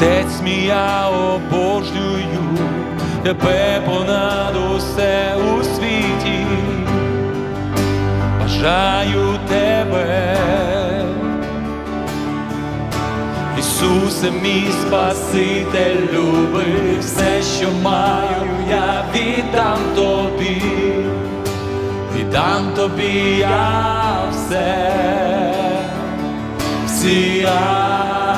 Отець мій, я обожнюю тебе понад усе у світі, бажаю тебе, Ісусе, мій Спаситель, люби, все, що маю, я віддам тобі, віддам тобі я все, всі ангели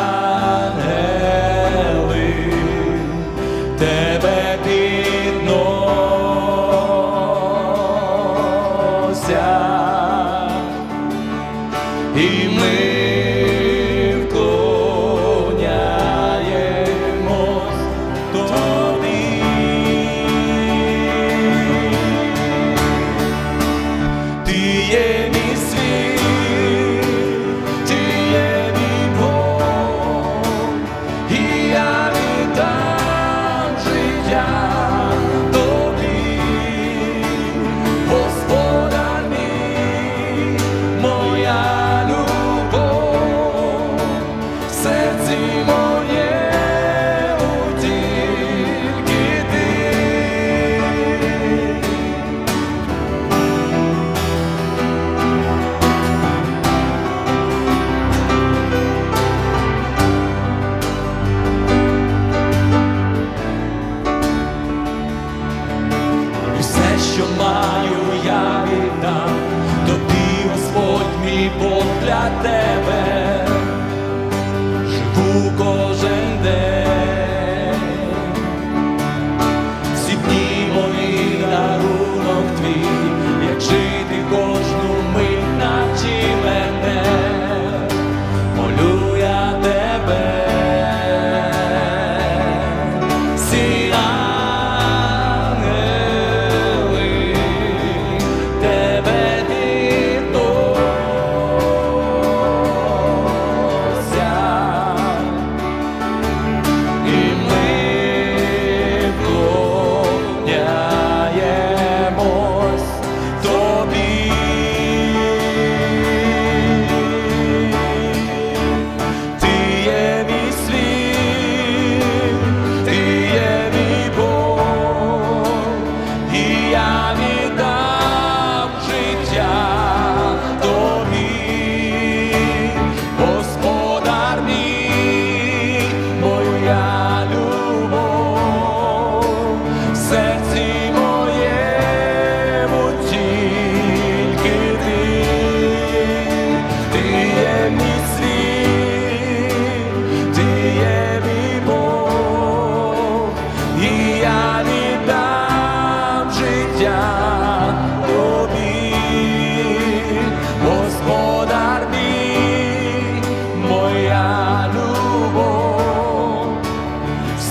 що маю, я віддам. Тобі, Господь мій Бог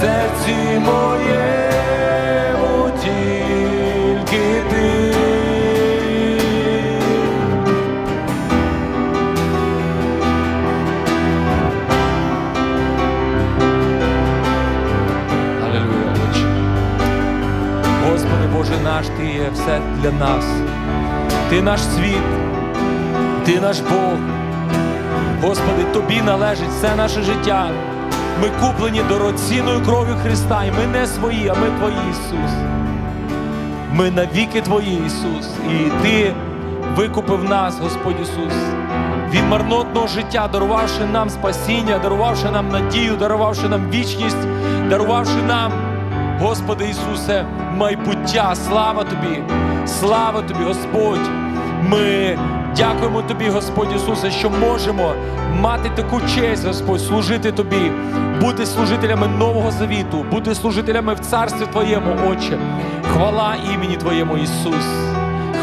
серці тільки ти. Господи Боже наш, Ти є все для нас. Ти наш світ, Ти наш Бог. Господи, Тобі належить все наше життя. Ми куплені дорогоцінною кров'ю Христа, і ми не свої, а ми Твої, Ісус. Ми навіки Твої, Ісус. І Ти викупив нас, Господь Ісус, від марнотного життя, дарувавши нам спасіння, дарувавши нам надію, дарувавши нам вічність, дарувавши нам, Господи Ісусе, майбуття. Слава Тобі, слава Тобі, Господь. Ми дякуємо Тобі, Господь Ісусе, що можемо мати таку честь, Господь, служити Тобі, бути служителями Нового Завіту, бути служителями в Царстві Твоєму, Отче. Хвала імені Твоєму, Ісус.